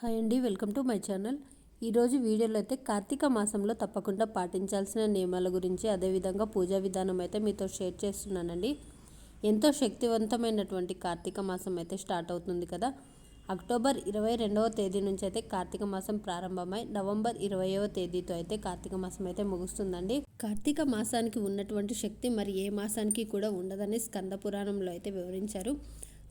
Hi అండి welcome to my channel. ఈరోజు వీడియోలో అయితే కార్తీక మాసంలో తప్పకుండా పాటించాల్సిన నియమాల గురించి అదేవిధంగా పూజా విధానం అయితే మీతో షేర్ చేస్తున్నానండి. ఎంతో శక్తివంతమైనటువంటి కార్తీక మాసం అయితే స్టార్ట్ అవుతుంది కదా. అక్టోబర్ ఇరవై రెండవ తేదీ నుంచి అయితే కార్తీక మాసం ప్రారంభమై నవంబర్ ఇరవైవ తేదీతో అయితే కార్తీక మాసం అయితే ముగుస్తుందండి. కార్తీక మాసానికి ఉన్నటువంటి శక్తి మరి ఏ మాసానికి కూడా ఉండదని స్కంద పురాణంలో అయితే వివరించారు.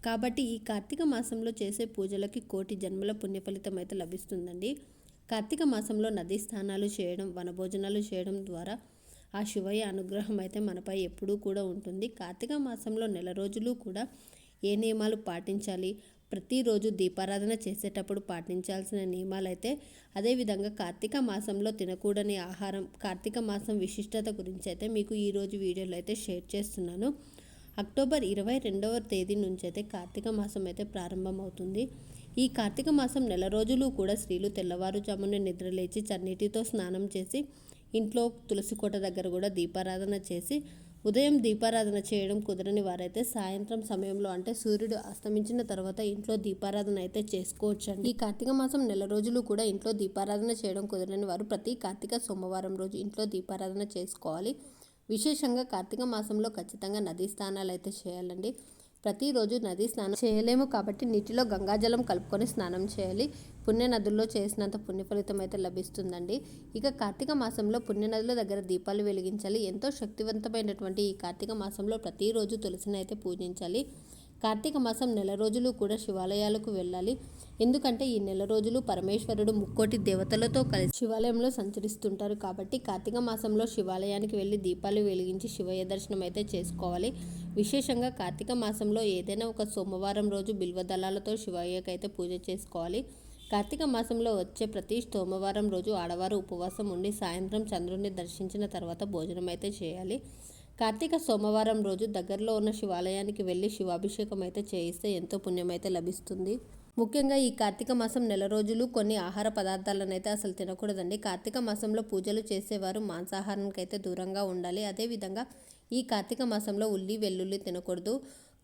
కాబట్టి ఈ కార్తీక మాసంలో చేసే పూజలకి కోటి జన్మల పుణ్యఫలితం అయితే లభిస్తుందండి. కార్తీక మాసంలో నదీ స్నానాలు చేయడం వనభోజనాలు చేయడం ద్వారా ఆ శివయ్య అనుగ్రహం అయితే మనపై ఎప్పుడూ కూడా ఉంటుంది. కార్తీక మాసంలో నెల రోజులు కూడా ఏ నియమాలు పాటించాలి? ప్రతిరోజు దీపారాధన చేసేటప్పుడు పాటించాల్సిన నియమాలు అయితే అదేవిధంగా కార్తీక మాసంలో తినకూడని ఆహారం కార్తీక మాసం విశిష్టత గురించి అయితే మీకు ఈరోజు వీడియోలో అయితే షేర్ చేస్తున్నాను. అక్టోబర్ ఇరవై రెండవ తేదీ నుంచి అయితే కార్తీక మాసం అయితే ప్రారంభమవుతుంది. ఈ కార్తీక మాసం నెల రోజులు కూడా స్త్రీలు తెల్లవారుజామున నిద్రలేచి చన్నీటితో స్నానం చేసి ఇంట్లో తులసి కోట దగ్గర కూడా దీపారాధన చేసి ఉదయం దీపారాధన చేయడం కుదరని వారైతే సాయంత్రం సమయంలో అంటే సూర్యుడు అస్తమించిన తర్వాత ఇంట్లో దీపారాధన అయితే చేసుకోవచ్చండి. ఈ కార్తీక మాసం నెల రోజులు కూడా ఇంట్లో దీపారాధన చేయడం కుదరని వారు ప్రతి కార్తీక సోమవారం రోజు ఇంట్లో దీపారాధన చేసుకోవాలి. విశేషంగా కార్తీక మాసంలో ఖచ్చితంగా నదీ స్నానాలు అయితే చేయాలండి. ప్రతిరోజు నదీ స్నానం చేయలేము కాబట్టి నీటిలో గంగాజలం కలుపుకొని స్నానం చేయాలి. పుణ్య నదుల్లో చేసినంత పుణ్య ఫలితం అయితే లభిస్తుందండి. ఇక కార్తీక మాసంలో పుణ్య నదుల దగ్గర దీపాలు వెలిగించాలి. ఎంతో శక్తివంతమైనటువంటి ఈ కార్తీక మాసంలో ప్రతిరోజు తులసిని అయితే పూజించాలి. కార్తీక మాసం నెల రోజులు కూడా శివాలయాలకు వెళ్ళాలి. ఎందుకంటే ఈ నెల రోజులు పరమేశ్వరుడు ముక్కోటి దేవతలతో కలిసి శివాలయంలో సంచరిస్తుంటారు కాబట్టి కార్తీక మాసంలో శివాలయానికి వెళ్ళి దీపాలు వెలిగించి శివయ్య దర్శనం అయితే చేసుకోవాలి. విశేషంగా కార్తీక మాసంలో ఏదైనా ఒక సోమవారం రోజు బిల్వదళాలతో శివయ్యకైతే పూజ చేసుకోవాలి. కార్తీక మాసంలో వచ్చే ప్రతి సోమవారం రోజు ఆడవారు ఉపవాసం ఉండి సాయంత్రం చంద్రుడిని దర్శించిన తర్వాత భోజనం అయితే చేయాలి. కార్తీక సోమవారం రోజు దగ్గరలో ఉన్న శివాలయానికి వెళ్ళి శివాభిషేకం అయితే చేయిస్తే ఎంతో పుణ్యమైతే లభిస్తుంది. ముఖ్యంగా ఈ కార్తీక మాసం నెల రోజులు కొన్ని ఆహార పదార్థాలను అయితే అసలు తినకూడదండి. కార్తీక మాసంలో పూజలు చేసేవారు మాంసాహారానికి అయితే దూరంగా ఉండాలి. అదేవిధంగా ఈ కార్తీక మాసంలో ఉల్లి వెల్లుల్లి తినకూడదు.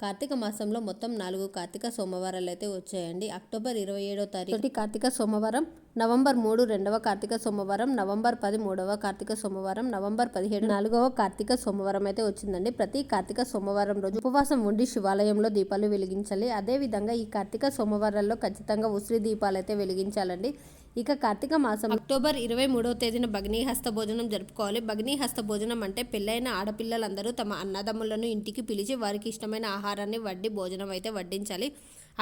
కార్తీక మాసంలో మొత్తం నాలుగు కార్తీక సోమవారాలు అయితే వచ్చాయండి. అక్టోబర్ ఇరవై ఏడో తారీఖు కార్తీక సోమవారం నవంబర్ మూడు రెండవ కార్తీక సోమవారం నవంబర్ పది మూడవ కార్తీక సోమవారం నవంబర్ పదిహేడు నాలుగవ కార్తీక సోమవారం అయితే వచ్చిందండి. ప్రతి కార్తీక సోమవారం రోజు ఉపవాసం ఉండి శివాలయంలో దీపాలు వెలిగించాలి. అదేవిధంగా ఈ కార్తీక సోమవారాల్లో ఖచ్చితంగా ఉసిరి దీపాలు అయితే వెలిగించాలండి. ఇక కార్తీక మాసం అక్టోబర్ ఇరవై మూడవ తేదీన భగ్నీ హస్త భోజనం జరుపుకోవాలి. భగ్నీ హస్త భోజనం అంటే పెళ్ళైన ఆడపిల్లలందరూ తమ అన్నదమ్ములను ఇంటికి పిలిచి వారికి ఇష్టమైన ఆహారాన్ని వడ్డీ భోజనం అయితే వడ్డించాలి.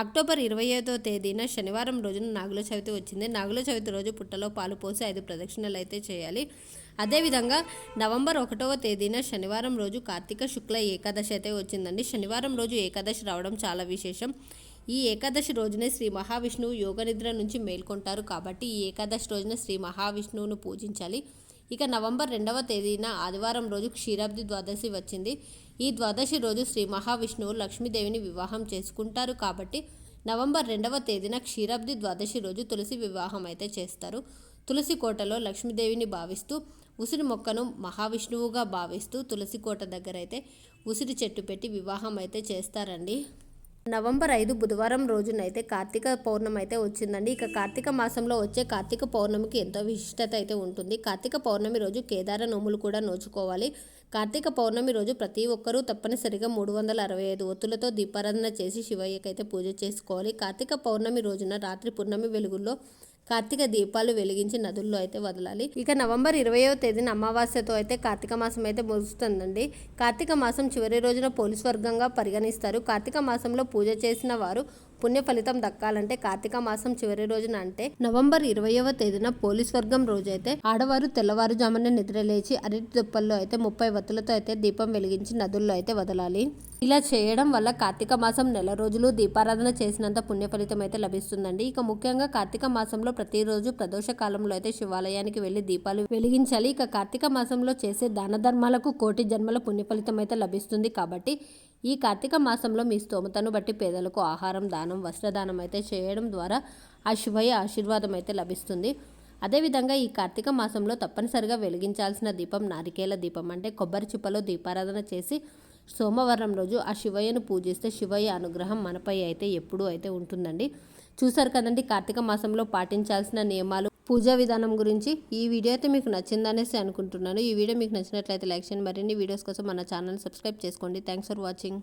అక్టోబర్ ఇరవై ఐదో తేదీన శనివారం రోజున నాగుల చవితి వచ్చింది. నాగుల చవితి రోజు పుట్టలో పాలు పోసి ఐదు ప్రదక్షిణలు అయితే చేయాలి. అదేవిధంగా నవంబర్ ఒకటవ తేదీన శనివారం రోజు కార్తీక శుక్ల ఏకాదశి అయితే వచ్చిందండి. శనివారం రోజు ఏకాదశి రావడం చాలా విశేషం. ఈ ఏకాదశి రోజునే శ్రీ మహావిష్ణువు యోగ నిద్ర నుంచి మేల్కొంటారు కాబట్టి ఈ ఏకాదశి రోజున శ్రీ మహావిష్ణువును పూజించాలి. ఇక నవంబర్ రెండవ తేదీన ఆదివారం రోజు క్షీరాబ్ది ద్వాదశి వచ్చింది. ఈ ద్వాదశి రోజు శ్రీ మహావిష్ణువు లక్ష్మీదేవిని వివాహం చేసుకుంటారు కాబట్టి నవంబర్ రెండవ తేదీన క్షీరాబ్ది ద్వాదశి రోజు తులసి వివాహం అయితే చేస్తారు. తులసి కోటలో లక్ష్మీదేవిని భావిస్తూ ఉసిరి మొక్కను మహావిష్ణువుగా భావిస్తూ తులసి కోట దగ్గర అయితే ఉసిరి చెట్టు పెట్టి వివాహం అయితే చేస్తారండి. నవంబర్ ఐదు బుధవారం రోజునైతే కార్తీక పౌర్ణమి అయితే వచ్చిందండి. ఇక కార్తీక మాసంలో వచ్చే కార్తీక పౌర్ణమికి ఎంతో విశిష్టత అయితే ఉంటుంది. కార్తీక పౌర్ణమి రోజు కేదార నోములు కూడా నోచుకోవాలి. కార్తీక పౌర్ణమి రోజు ప్రతి ఒక్కరూ తప్పనిసరిగా మూడు వందల అరవై ఐదు ఒత్తులతో దీపారాధన చేసి శివయ్యకైతే పూజ చేసుకోవాలి. కార్తీక పౌర్ణమి రోజున రాత్రి పున్నమి వెలుగుల్లో కార్తీక దీపాలు వెలిగించి నదుల్లో అయితే వదలాలి. ఇక నవంబర్ ఇరవయో తేదీన అమావాస్యతో అయితే కార్తీక మాసం అయితే ముగుస్తుందండి. కార్తీక మాసం చివరి రోజున పోలీస్ వర్గంగా పరిగణిస్తారు. కార్తీక మాసంలో పూజ చేసిన వారు పుణ్య ఫలితం దక్కాలంటే కార్తీక మాసం చివరి రోజున అంటే నవంబర్ ఇరవయవ తేదీన పోలీస్ వర్గం రోజైతే ఆడవారు తెల్లవారుజామున నిద్రలేచి అరటి దుప్పల్లో అయితే ముప్పై వత్తులతో అయితే దీపం వెలిగించి నదుల్లో అయితే వదలాలి. ఇలా చేయడం వల్ల కార్తీక మాసం నెల రోజులు దీపారాధన చేసినంత పుణ్య ఫలితం అయితే లభిస్తుందండి. ఇక ముఖ్యంగా కార్తీక మాసంలో ప్రతిరోజు ప్రదోష కాలంలో అయితే శివాలయానికి వెళ్ళి దీపాలు వెలిగించాలి. ఇక కార్తీక మాసంలో చేసే దాన ధర్మాలకు కోటి జన్మల పుణ్య ఫలితం అయితే లభిస్తుంది కాబట్టి ఈ కార్తీక మాసంలో మీ స్తోమతను బట్టి పేదలకు ఆహారం దానం వస్త్రదానం అయితే చేయడం ద్వారా ఆ శివయ్య ఆశీర్వాదం అయితే లభిస్తుంది. అదేవిధంగా ఈ కార్తీక మాసంలో తప్పనిసరిగా వెలిగించాల్సిన దీపం నారికేల దీపం అంటే కొబ్బరి చిప్పలో దీపారాధన చేసి సోమవారం రోజు ఆ శివయ్యను పూజిస్తే శివయ్య అనుగ్రహం మనపై అయితే ఎప్పుడూ అయితే ఉంటుందండి. చూసారు కదండి కార్తీక మాసంలో పాటించాల్సిన నియమాలు. పూజా విధానం గురించి ఈ వీడియో అయితే మీకు నచ్చిందనేసి అనుకుంటున్నాను. ఈ వీడియో మీకు నచ్చినట్లయితే లైక్ చేయండి. మరిన్ని వీడియోస్ కోసం మన ఛానల్ సబ్స్క్రైబ్ చేసుకోండి. Thanks for watching.